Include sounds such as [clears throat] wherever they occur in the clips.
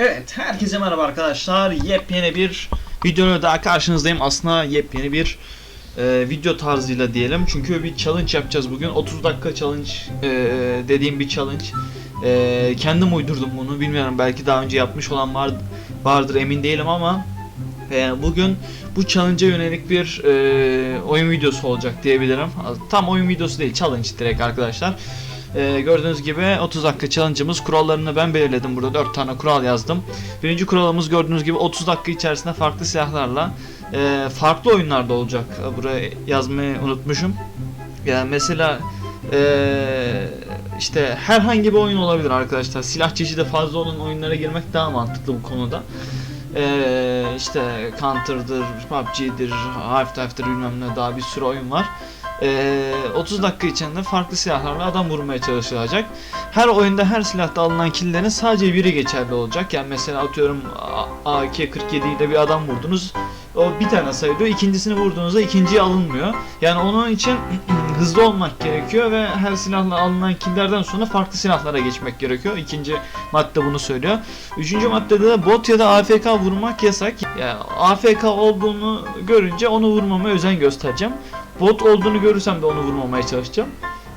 Evet, herkese merhaba arkadaşlar. Yepyeni bir videoyla daha karşınızdayım. Aslında yepyeni bir e, video tarzıyla diyelim. Çünkü bir challenge yapacağız bugün. 30 dakika challenge e, dediğim bir challenge. E, kendim uydurdum bunu. Bilmiyorum belki daha önce yapmış olan var, vardır emin değilim ama e, bugün bu challenge'a yönelik bir e, oyun videosu olacak diyebilirim. Tam oyun videosu değil, challenge direkt arkadaşlar. Ee, gördüğünüz gibi 30 dakika challenge'ımız kurallarını ben belirledim burada 4 tane kural yazdım. Birinci kuralımız gördüğünüz gibi 30 dakika içerisinde farklı silahlarla e, farklı oyunlarda olacak. Ee, Buraya yazmayı unutmuşum. Yani mesela e, işte herhangi bir oyun olabilir arkadaşlar. Silah çeşidi fazla olan oyunlara girmek daha mantıklı bu konuda. Ee, işte Counter'dır, PUBG'dir, Half-Life'dir bilmem ne daha bir sürü oyun var. Ee, 30 dakika içinde farklı silahlarla adam vurmaya çalışılacak. Her oyunda her silahta alınan killerin sadece biri geçerli olacak. Yani mesela atıyorum A- AK-47 ile bir adam vurdunuz. O bir tane sayılıyor. İkincisini vurduğunuzda ikinciyi alınmıyor. Yani onun için [clears throat] hızlı olmak gerekiyor ve her silahla alınan killerden sonra farklı silahlara geçmek gerekiyor. İkinci madde bunu söylüyor. Üçüncü maddede de bot ya da AFK vurmak yasak. Yani AFK olduğunu görünce onu vurmama özen göstereceğim. Bot olduğunu görürsem de onu vurmamaya çalışacağım.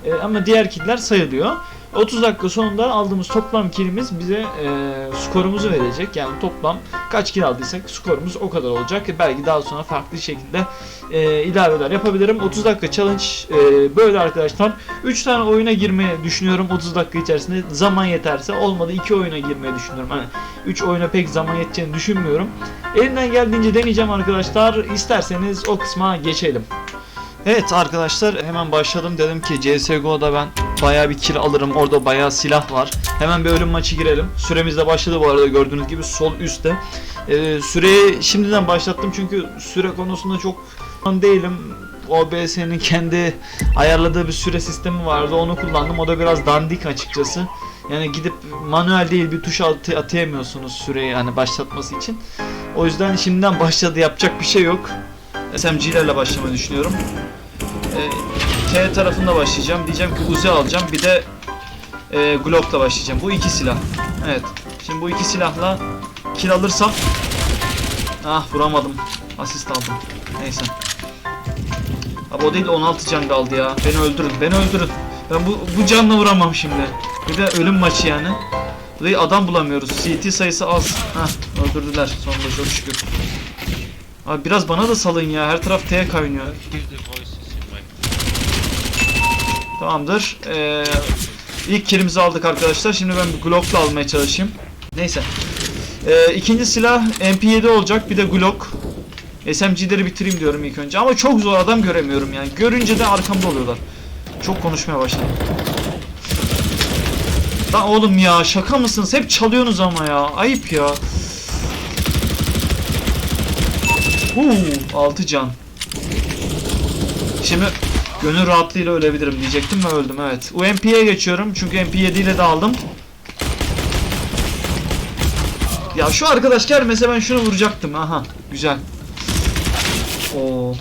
Ee, ama diğer killer sayılıyor. 30 dakika sonunda aldığımız toplam kilimiz bize e, skorumuzu verecek. Yani toplam kaç kill aldıysak skorumuz o kadar olacak. Belki daha sonra farklı şekilde e, ilaveler yapabilirim. 30 dakika challenge e, böyle arkadaşlar. 3 tane oyuna girmeyi düşünüyorum 30 dakika içerisinde. Zaman yeterse olmadı 2 oyuna girmeyi düşünüyorum. Hani 3 oyuna pek zaman yeteceğini düşünmüyorum. Elimden geldiğince deneyeceğim arkadaşlar. İsterseniz o kısma geçelim. Evet arkadaşlar hemen başladım. Dedim ki CSGO'da ben bayağı bir kill alırım. Orada bayağı silah var. Hemen bir ölüm maçı girelim. Süremiz de başladı bu arada gördüğünüz gibi sol üstte. Ee, süreyi şimdiden başlattım çünkü süre konusunda çok değilim. OBS'nin kendi ayarladığı bir süre sistemi vardı onu kullandım. O da biraz dandik açıkçası. Yani gidip manuel değil bir tuş atı- atayamıyorsunuz süreyi hani başlatması için. O yüzden şimdiden başladı yapacak bir şey yok SMG'lerle başlamayı düşünüyorum. Ee, T tarafında başlayacağım. Diyeceğim ki Uzi alacağım. Bir de e, Glock'la başlayacağım. Bu iki silah. Evet. Şimdi bu iki silahla kill alırsam Ah vuramadım. Asist aldım. Neyse. Abi o değil de 16 can kaldı ya. Beni öldürün. Beni öldürün. Ben bu, bu canla vuramam şimdi. Bir de ölüm maçı yani. Burayı adam bulamıyoruz. CT sayısı az. Hah öldürdüler. Sonunda çok şükür. Abi biraz bana da salın ya. Her taraf T kaynıyor. Tamamdır. Ee, ilk kilimizi aldık arkadaşlar. Şimdi ben bir Glock'la almaya çalışayım. Neyse. Ee, ikinci silah MP7 olacak. Bir de Glock. SMG'leri bitireyim diyorum ilk önce. Ama çok zor adam göremiyorum yani. Görünce de arkamda oluyorlar. Çok konuşmaya başladım. Lan oğlum ya şaka mısınız? Hep çalıyorsunuz ama ya. Ayıp ya. Huu, 6 can. Şimdi gönül rahatlığıyla ölebilirim diyecektim ve öldüm evet. UMP'ye geçiyorum çünkü MP7 ile de aldım. Ya şu arkadaş gelmese ben şunu vuracaktım. Aha güzel. Oo.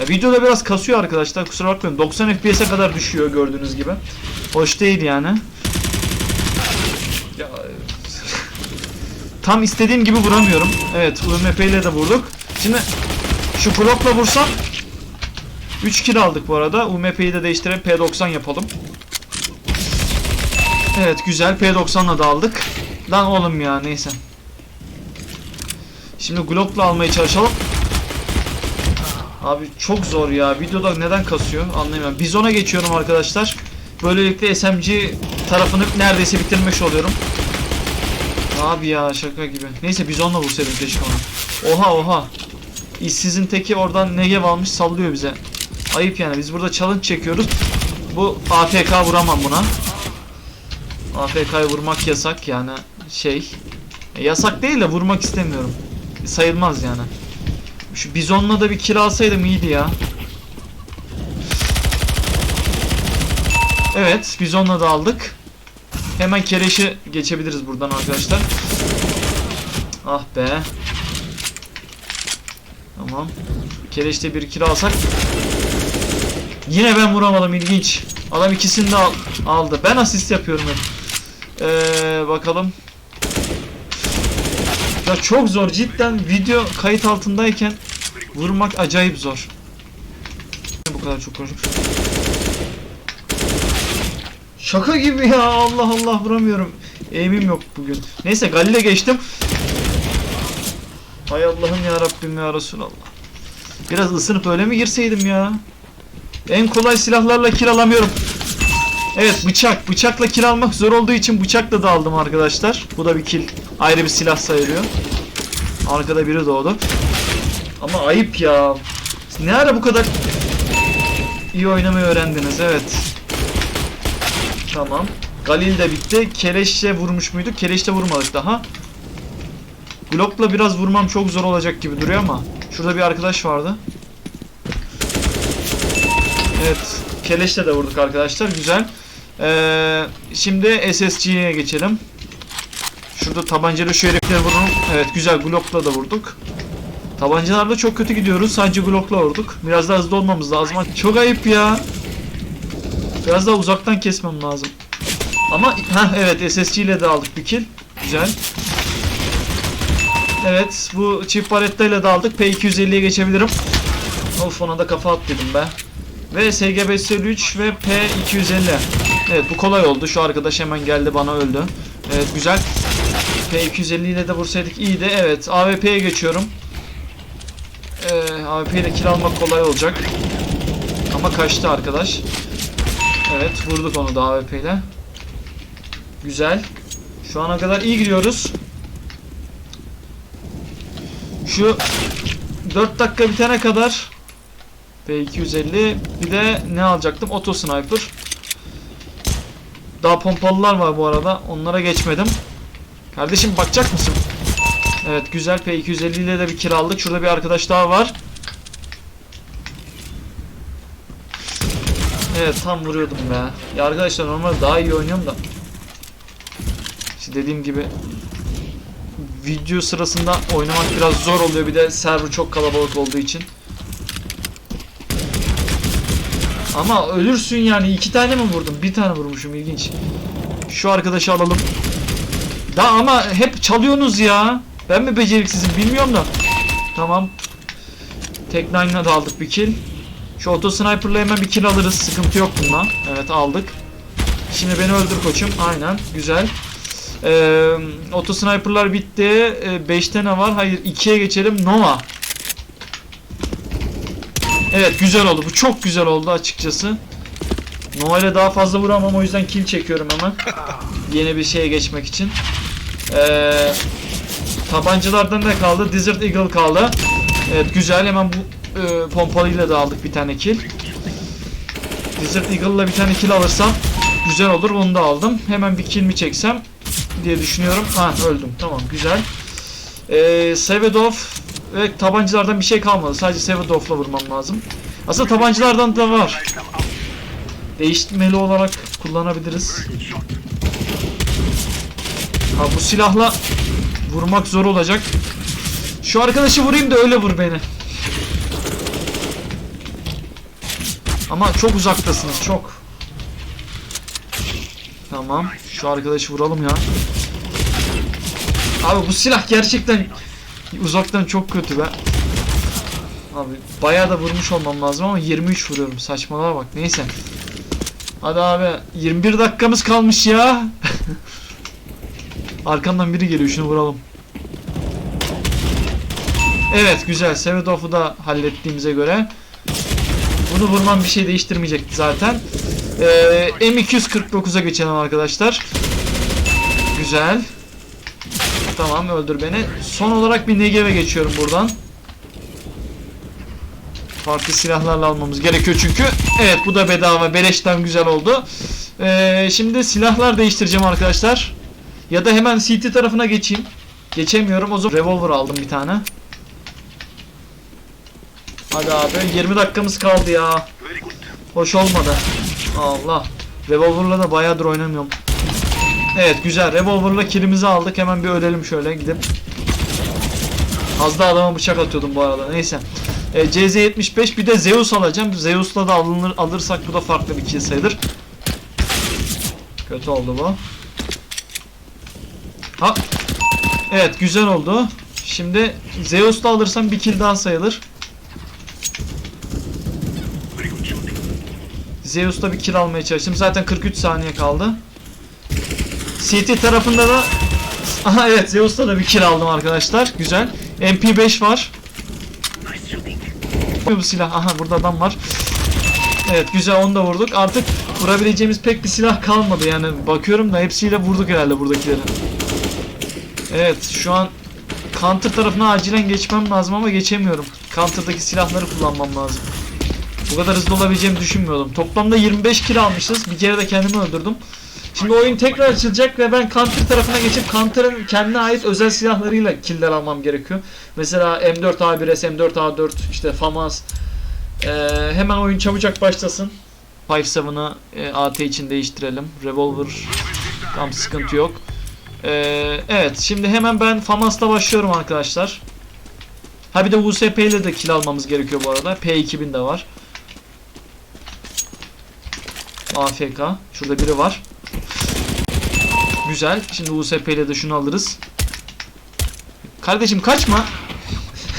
Ya videoda biraz kasıyor arkadaşlar kusura bakmayın. 90 FPS'e kadar düşüyor gördüğünüz gibi. Hoş değil yani. Ya, [laughs] Tam istediğim gibi vuramıyorum. Evet UMP ile de vurduk. Şimdi şu blokla vursam 3 kill aldık bu arada. UMP'yi de değiştirelim P90 yapalım. Evet güzel P90'la da aldık. Lan oğlum ya neyse. Şimdi Glock'la almaya çalışalım. Abi çok zor ya. Videoda neden kasıyor anlayamıyorum. Bizon'a geçiyorum arkadaşlar. Böylelikle SMG tarafını neredeyse bitirmiş oluyorum. Abi ya şaka gibi. Neyse bizonla vursaydım keşke onu. Oha oha. İşsizin teki oradan negev almış sallıyor bize. Ayıp yani biz burada challenge çekiyoruz. Bu AFK vuramam buna. AFK'yı vurmak yasak yani şey. E, yasak değil de vurmak istemiyorum. Sayılmaz yani. Şu bizonla da bir kill alsaydım iyiydi ya. Evet bizonla da aldık. Hemen keleşi geçebiliriz buradan arkadaşlar. Ah be. Tamam. Keleşte bir kilo alsak. Yine ben vuramadım ilginç. Adam ikisini de al- aldı. Ben asist yapıyorum hep. Ee, bakalım. Ya çok zor cidden video kayıt altındayken vurmak acayip zor. Bu kadar çok konuşmuş. Şaka gibi ya Allah Allah vuramıyorum. Aim'im yok bugün. Neyse Galil'e geçtim. Hay Allah'ım ya Rabbim ya Resulallah. Biraz ısınıp öyle mi girseydim ya? En kolay silahlarla kill alamıyorum. Evet bıçak. Bıçakla almak zor olduğu için bıçakla da aldım arkadaşlar. Bu da bir kill. Ayrı bir silah sayılıyor. Arkada biri doğdu. Ama ayıp ya. Ne ara bu kadar iyi oynamayı öğrendiniz evet. Tamam. Galil de bitti. Keleşle vurmuş muyduk? Keleşle vurmadık daha. Glock'la biraz vurmam çok zor olacak gibi duruyor ama. Şurada bir arkadaş vardı. Evet. Keleşle de vurduk arkadaşlar. Güzel. Ee, şimdi SSG'ye geçelim. Şurada tabancayla şu herifleri vururum. Evet güzel Glock'la da vurduk. Tabancalarda çok kötü gidiyoruz. Sadece Glock'la vurduk. Biraz daha hızlı olmamız lazım. Çok ayıp ya. Biraz daha uzaktan kesmem lazım. Ama ha evet SSG ile de aldık bir kill. Güzel. Evet bu çift barettayla da aldık. P250'ye geçebilirim. Of ona da kafa at dedim be. Ve SG 553 ve P250. Evet bu kolay oldu. Şu arkadaş hemen geldi bana öldü. Evet güzel. P250 ile de vursaydık iyiydi. Evet AWP'ye geçiyorum. Ee, AWP ile kill almak kolay olacak. Ama kaçtı arkadaş. Evet vurduk onu da AWP ile. Güzel. Şu ana kadar iyi gidiyoruz. Şu 4 dakika bitene kadar P250 bir de ne alacaktım? Auto Sniper. Daha pompalılar var bu arada. Onlara geçmedim. Kardeşim bakacak mısın? Evet güzel P250 ile de bir kill aldık. Şurada bir arkadaş daha var. Evet tam vuruyordum be. Ya arkadaşlar normal daha iyi oynuyorum da. İşte dediğim gibi video sırasında oynamak biraz zor oluyor. Bir de server çok kalabalık olduğu için. Ama ölürsün yani. iki tane mi vurdum? Bir tane vurmuşum. ilginç. Şu arkadaşı alalım. Da ama hep çalıyorsunuz ya. Ben mi beceriksizim bilmiyorum da. Tamam. Tek da aldık bir kill. Şu auto sniper'la hemen bir kill alırız. Sıkıntı yok bunda. Evet aldık. Şimdi beni öldür koçum. Aynen. Güzel. Ee, auto sniper'lar bitti. 5'te ne var? Hayır 2'ye geçelim. Nova. Evet güzel oldu. Bu çok güzel oldu açıkçası. Nova ile daha fazla vuramam o yüzden kill çekiyorum hemen. [laughs] Yeni bir şeye geçmek için. Ee, tabancalardan ne kaldı? Desert Eagle kaldı. Evet güzel hemen bu e, pompalıyla da aldık bir tane kill. Desert Eagle'la bir tane kill alırsam güzel olur. Onu da aldım. Hemen bir kill mi çeksem diye düşünüyorum. Ha öldüm. Tamam güzel. Ee, Sevedov ve tabancalardan bir şey kalmadı. Sadece Sevedov'la vurmam lazım. Aslında tabancalardan da var. Değiştirmeli olarak kullanabiliriz. Ha bu silahla vurmak zor olacak. Şu arkadaşı vurayım da öyle vur beni. Ama çok uzaktasınız çok. Tamam. Şu arkadaşı vuralım ya. Abi bu silah gerçekten uzaktan çok kötü be. Abi bayağı da vurmuş olmam lazım ama 23 vuruyorum. Saçmalığa bak. Neyse. Hadi abi 21 dakikamız kalmış ya. [laughs] Arkamdan biri geliyor şunu vuralım. Evet güzel. Sevedov'u da hallettiğimize göre. Bunu vurmam bir şey değiştirmeyecekti zaten. Ee, M249'a geçelim arkadaşlar. Güzel. Tamam öldür beni. Son olarak bir Negev'e geçiyorum buradan. Farklı silahlarla almamız gerekiyor çünkü. Evet bu da bedava. Beleşten güzel oldu. Ee, şimdi silahlar değiştireceğim arkadaşlar. Ya da hemen CT tarafına geçeyim. Geçemiyorum. O zaman revolver aldım bir tane. Hadi abi 20 dakikamız kaldı ya. Hoş olmadı. Allah. Revolver'la da bayağıdır oynamıyorum. Evet güzel. Revolver'la killimizi aldık. Hemen bir ölelim şöyle gidip. Az da adama bıçak atıyordum bu arada. Neyse. E, CZ75 bir de Zeus alacağım. Zeus'la da alınır, alırsak bu da farklı bir kill sayılır. Kötü oldu bu. Ha. Evet güzel oldu. Şimdi Zeus'la alırsam bir kill daha sayılır. Zeus'la bir kill almaya çalıştım. Zaten 43 saniye kaldı. CT tarafında da Aha evet Zeus'la da bir kill aldım arkadaşlar. Güzel. MP5 var. Bu silah. Aha burada adam var. Evet güzel onu da vurduk. Artık vurabileceğimiz pek bir silah kalmadı yani. Bakıyorum da hepsiyle vurduk herhalde buradakileri. Evet şu an Counter tarafına acilen geçmem lazım ama geçemiyorum. Counter'daki silahları kullanmam lazım. Bu kadar hızlı olabileceğimi düşünmüyordum. Toplamda 25 kill almışız. Bir kere de kendimi öldürdüm. Şimdi oyun tekrar açılacak ve ben Counter tarafına geçip Counter'ın kendine ait özel silahlarıyla killer almam gerekiyor. Mesela M4A1S, M4A4, işte FAMAS. Ee, hemen oyun çabucak başlasın. 5.7'ı e, AT için değiştirelim. Revolver tam sıkıntı yok. Ee, evet şimdi hemen ben FAMAS'la başlıyorum arkadaşlar. Ha bir de USP ile de kill almamız gerekiyor bu arada. P2000 de var. AFK. Şurada biri var. Güzel. Şimdi USP ile de şunu alırız. Kardeşim kaçma.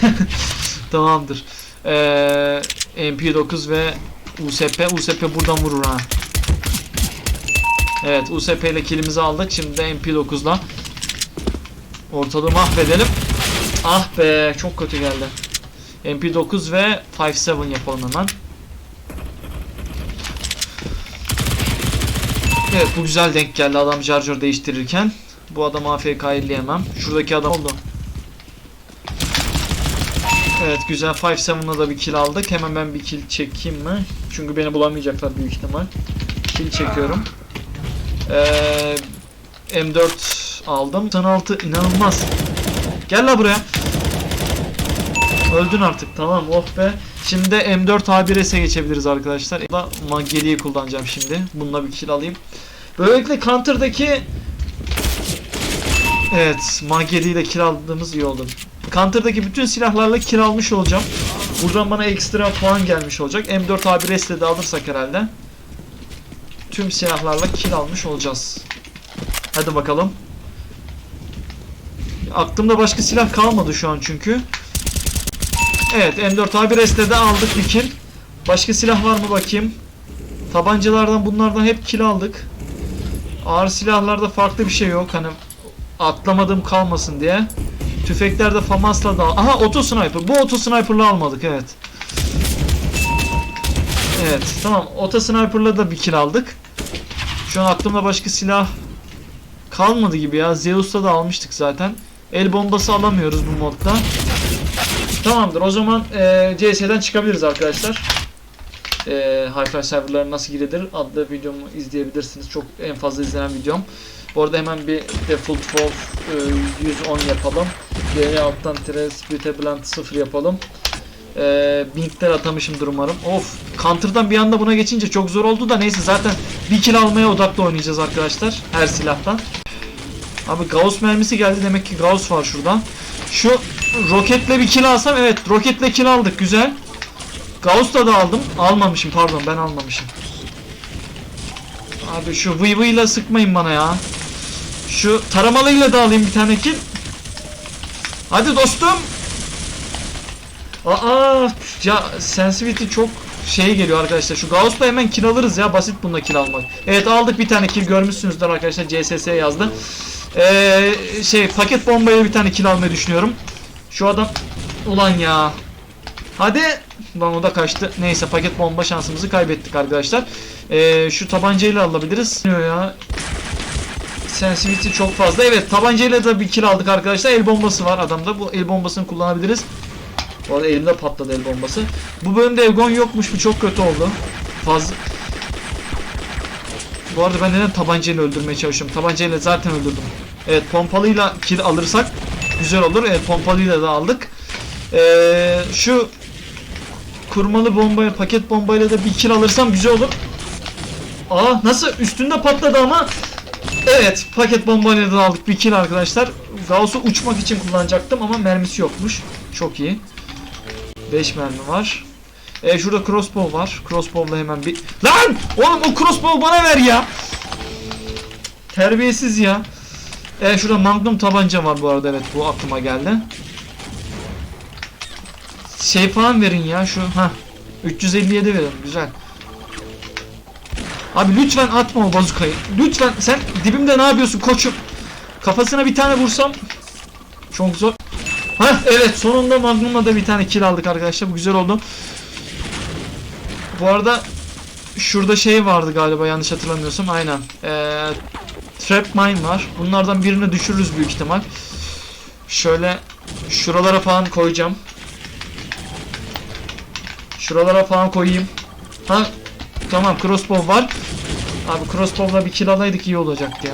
[laughs] Tamamdır. Ee, MP9 ve USP. USP buradan vurur ha. Evet USP ile killimizi aldık. Şimdi de MP9'la ortalığı mahvedelim. Ah be çok kötü geldi. MP9 ve 5.7 yapalım hemen. Evet bu güzel denk geldi adam charger değiştirirken. Bu adam AFK elleyemem. Şuradaki adam oldu. Evet güzel 5.7'la da bir kill aldık. Hemen ben bir kill çekeyim mi? Çünkü beni bulamayacaklar büyük ihtimal. Kill çekiyorum. Ee, M4 aldım. 96 inanılmaz. Gel la buraya. Öldün artık tamam oh be. Şimdi de M4 A1S'e geçebiliriz arkadaşlar. Da Maggeli'yi kullanacağım şimdi. Bununla bir kill alayım. Böylelikle Counter'daki Evet, ile kill aldığımız iyi oldu. Counter'daki bütün silahlarla kill almış olacağım. Buradan bana ekstra puan gelmiş olacak. M4 A1S'le de alırsak herhalde. Tüm silahlarla kill almış olacağız. Hadi bakalım. Aklımda başka silah kalmadı şu an çünkü. Evet M4 A1S'le de aldık bir kill. Başka silah var mı bakayım. Tabancalardan bunlardan hep kill aldık. Ağır silahlarda farklı bir şey yok. Hani atlamadığım kalmasın diye. Tüfeklerde FAMAS'la da Aha auto sniper. Bu auto sniper'la almadık evet. Evet tamam auto sniper'la da bir kill aldık. Şu an aklımda başka silah kalmadı gibi ya. Zeus'ta da almıştık zaten. El bombası alamıyoruz bu modda. Tamamdır o zaman e, CS'den çıkabiliriz arkadaşlar. E, Hi-Fi serverlara nasıl girilir adlı videomu izleyebilirsiniz. Çok en fazla izlenen videom. Bu arada hemen bir default for e, 110 yapalım. Geri alttan tire split'e blend 0 yapalım. E, Binkler atamışımdır umarım. Of counter'dan bir anda buna geçince çok zor oldu da neyse zaten bir kill almaya odaklı oynayacağız arkadaşlar. Her silahtan. Abi Gauss mermisi geldi demek ki Gauss var şurada. Şu roketle bir kill alsam evet roketle kill aldık güzel. Gauss'la da aldım. Almamışım pardon ben almamışım. Abi şu vıy vıyla sıkmayın bana ya. Şu taramalıyla da alayım bir tane kill. Hadi dostum. Aa ya sensitivity çok şey geliyor arkadaşlar. Şu Gauss'la hemen kill alırız ya. Basit bunda kill almak. Evet aldık bir tane kill görmüşsünüzdür arkadaşlar. CSS yazdı. Ee, şey paket bombayla bir tane kill almayı düşünüyorum. Şu adam ulan ya. Hadi. Lan o da kaçtı. Neyse paket bomba şansımızı kaybettik arkadaşlar. Ee, şu tabancayla alabiliriz. Ya. Sensitivity çok fazla. Evet tabancayla da bir kill aldık arkadaşlar. El bombası var adamda. Bu el bombasını kullanabiliriz. Bu arada elimde patladı el bombası. Bu bölümde Egon yokmuş. Bu çok kötü oldu. Fazla... Bu arada ben neden tabancayla öldürmeye çalışıyorum? Tabancayla zaten öldürdüm. Evet pompalıyla kill alırsak güzel olur. Evet pompalıyla da aldık. Ee, şu kurmalı bombaya, paket bombayla da bir kill alırsam güzel olur. Aa nasıl üstünde patladı ama Evet paket bombayla da aldık bir kill arkadaşlar. Gauss'u uçmak için kullanacaktım ama mermisi yokmuş. Çok iyi. 5 mermi var. E şurada crossbow var. Crossbow'la hemen bir... Lan! Oğlum o crossbow bana ver ya! Terbiyesiz ya. E şurada Magnum tabanca var bu arada evet bu aklıma geldi. Şey falan verin ya şu ha 357 verin güzel. Abi lütfen atma o bazukayı. Lütfen sen dibimde ne yapıyorsun koçum? Kafasına bir tane vursam çok zor. Ha evet sonunda Magnum'la da bir tane kill aldık arkadaşlar. Bu güzel oldu. Bu arada şurada şey vardı galiba yanlış hatırlamıyorsam. Aynen. Ee, trap mine var. Bunlardan birini düşürürüz büyük ihtimal. Şöyle şuralara falan koyacağım. Şuralara falan koyayım. Ha tamam crossbow var. Abi crossbow'la bir kill alaydık iyi olacaktı ya.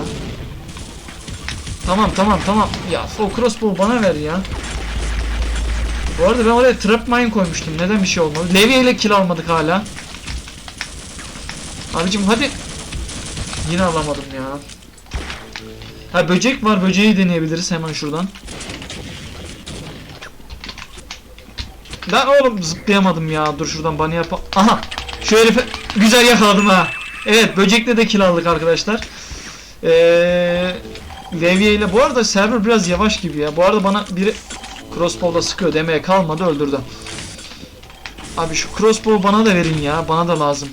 Tamam tamam tamam. Ya o crossbow bana ver ya. Bu arada ben oraya trap mine koymuştum. Neden bir şey olmadı? Levye ile kill almadık hala. Abicim hadi. Yine alamadım ya. Ha böcek var. Böceği deneyebiliriz hemen şuradan. Ben oğlum zıplayamadım ya. Dur şuradan bunny yap. Aha. Şu herifi güzel yakaladım ha. Evet böcekle de kill aldık arkadaşlar. Eee ile bu arada server biraz yavaş gibi ya. Bu arada bana biri crossbow'la sıkıyor demeye kalmadı öldürdü. Abi şu crossbow bana da verin ya. Bana da lazım.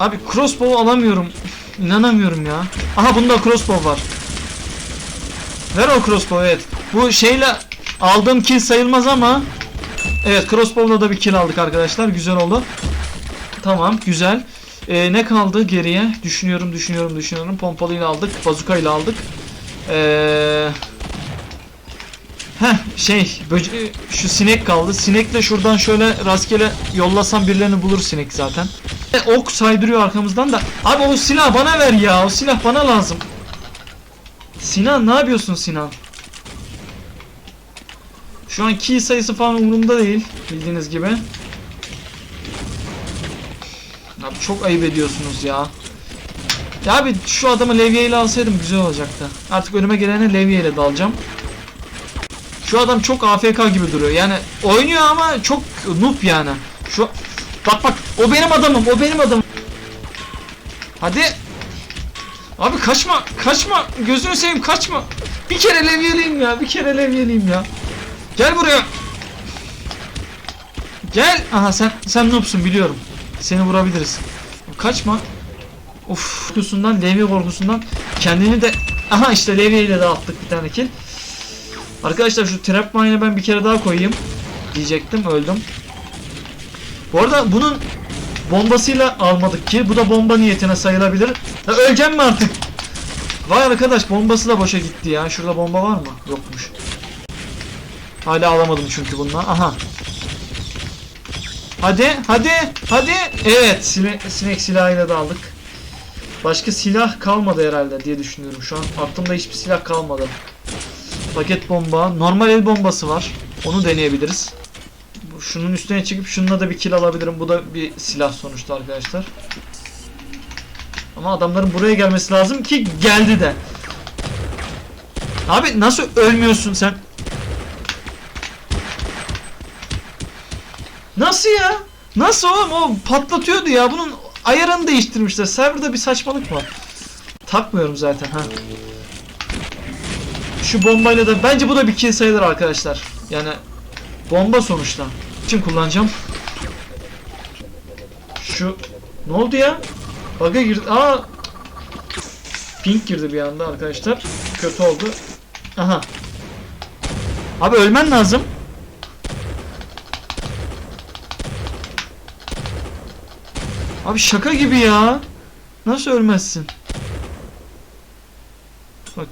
Abi crossbow alamıyorum. İnanamıyorum ya. Aha bunda crossbow var. Ver o crossbow evet. Bu şeyle aldığım kill sayılmaz ama Evet crossbow'la da bir kill aldık arkadaşlar. Güzel oldu. Tamam güzel. Ee, ne kaldı geriye? Düşünüyorum, düşünüyorum, düşünüyorum. Pompalıyla aldık, bazukayla aldık. Ee... Heh, şey, şu sinek kaldı. Sinekle şuradan şöyle rastgele yollasam birilerini bulur sinek zaten. Ok saydırıyor arkamızdan da. Abi o silah bana ver ya. O silah bana lazım. Sinan ne yapıyorsun Sinan? Şu an key sayısı falan umurumda değil. Bildiğiniz gibi. Abi çok ayıp ediyorsunuz ya. Ya abi şu adamı levyeyle alsaydım güzel olacaktı. Artık önüme gelene levyeyle dalacağım. Şu adam çok AFK gibi duruyor. Yani oynuyor ama çok noob yani. Şu bak bak o benim adamım, o benim adamım. Hadi. Abi kaçma, kaçma. Gözünü seveyim kaçma. Bir kere levyeliyim ya, bir kere levyeliyim ya. Gel buraya. Gel. Aha sen sen noobsun biliyorum. Seni vurabiliriz. Kaçma. Uf korkusundan, levye korkusundan kendini de aha işte levye ile de attık bir tane kill. Arkadaşlar şu trap mine'ı ben bir kere daha koyayım diyecektim öldüm. Bu arada bunun bombasıyla almadık ki bu da bomba niyetine sayılabilir. Ya öleceğim mi artık? Vay arkadaş bombası da boşa gitti ya. Şurada bomba var mı? Yokmuş. Hala alamadım çünkü bundan. Aha Hadi, hadi, hadi. Evet, sinek, sinek silahıyla da aldık. Başka silah kalmadı herhalde diye düşünüyorum. Şu an aklımda hiçbir silah kalmadı. Paket bomba, normal el bombası var. Onu deneyebiliriz. Şunun üstüne çıkıp şununla da bir kill alabilirim. Bu da bir silah sonuçta arkadaşlar. Ama adamların buraya gelmesi lazım ki geldi de. Abi nasıl ölmüyorsun sen? Nasıl ya? Nasıl oğlum? O patlatıyordu ya. Bunun ayarını değiştirmişler. Serverda bir saçmalık var. Takmıyorum zaten ha. Şu bombayla da bence bu da bir kill sayılır arkadaşlar. Yani bomba sonuçta. Için kullanacağım. Şu ne oldu ya? Bug'a girdi. Aa! Pink girdi bir anda arkadaşlar. Kötü oldu. Aha. Abi ölmen lazım. Abi şaka gibi ya. Nasıl ölmezsin? Bak.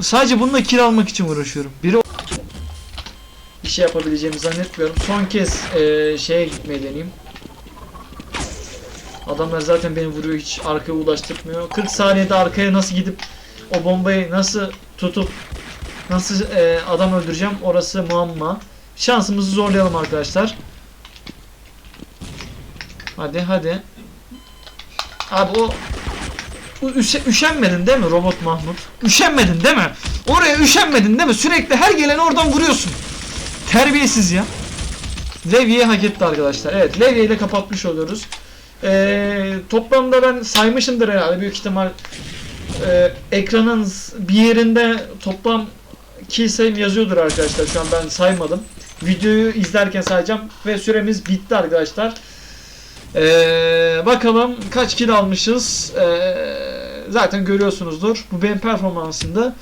Sadece bununla kill almak için uğraşıyorum. Biri bir şey yapabileceğimi zannetmiyorum. Son kez eee, şeye gitmeyi deneyeyim. Adamlar zaten beni vuruyor hiç arkaya ulaştırmıyor. 40 saniyede arkaya nasıl gidip o bombayı nasıl tutup nasıl eee, adam öldüreceğim orası muamma. Şansımızı zorlayalım arkadaşlar. Hadi hadi. Abi o üse- üşenmedin değil mi robot Mahmut? Üşenmedin değil mi? Oraya üşenmedin değil mi? Sürekli her gelen oradan vuruyorsun. Terbiyesiz ya. Levye'yi hak etti arkadaşlar. Evet Levye ile kapatmış oluyoruz. Ee, toplamda ben saymışımdır herhalde büyük ihtimal. Ee, ekranın bir yerinde toplam kill sayım yazıyordur arkadaşlar. Şu an ben saymadım. Videoyu izlerken sayacağım ve süremiz bitti arkadaşlar. Ee, bakalım kaç kill almışız. Ee, zaten görüyorsunuzdur. Bu benim performansımda.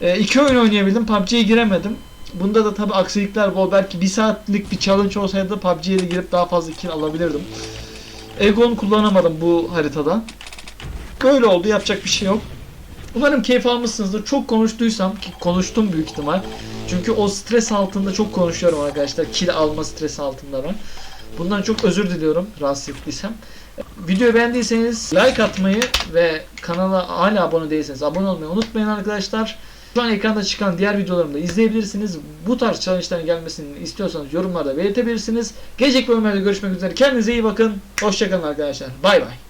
Ee, iki oyun oynayabildim. PUBG'ye giremedim. Bunda da tabi aksilikler bol. Belki bir saatlik bir challenge olsaydı PUBG'ye de girip daha fazla kill alabilirdim. Egon kullanamadım bu haritada. Böyle oldu. Yapacak bir şey yok. Umarım keyif almışsınızdır. Çok konuştuysam ki konuştum büyük ihtimal. Çünkü o stres altında çok konuşuyorum arkadaşlar. Kill alma stresi altında ben. Bundan çok özür diliyorum rahatsız ettiysem. Videoyu beğendiyseniz like atmayı ve kanala hala abone değilseniz abone olmayı unutmayın arkadaşlar. Şu an ekranda çıkan diğer videolarımı da izleyebilirsiniz. Bu tarz challenge'ların gelmesini istiyorsanız yorumlarda belirtebilirsiniz. Gelecek bölümlerde görüşmek üzere. Kendinize iyi bakın. Hoşçakalın arkadaşlar. Bay bay.